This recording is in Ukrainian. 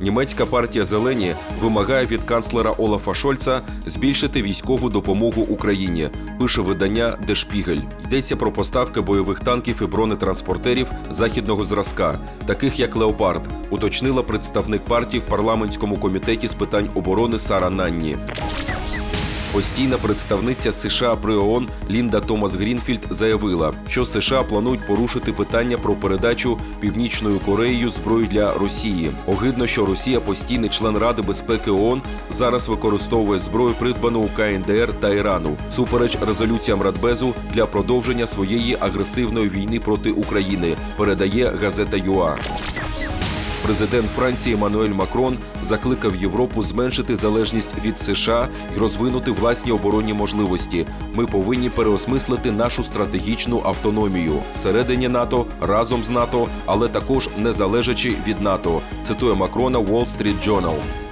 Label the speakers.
Speaker 1: Німецька партія Зелені вимагає від канцлера Олафа Шольца збільшити військову допомогу Україні. Пише видання Дешпігель. Йдеться про поставки бойових танків і бронетранспортерів західного зразка, таких як Леопард, уточнила представник партії в парламентському комітеті з питань оборони Сара Нанні. Постійна представниця США при ООН Лінда Томас Грінфільд заявила, що США планують порушити питання про передачу Північною Кореєю зброї для Росії. Огидно, що Росія, постійний член Ради безпеки ООН, зараз використовує зброю, придбану у КНДР та Ірану, супереч резолюціям Радбезу для продовження своєї агресивної війни проти України. Передає газета ЮА. Президент Франції Мануель Макрон закликав Європу зменшити залежність від США і розвинути власні оборонні можливості. Ми повинні переосмислити нашу стратегічну автономію всередині НАТО разом з НАТО, але також не залежачи від НАТО. Цитує Макрона Wall Street Journal.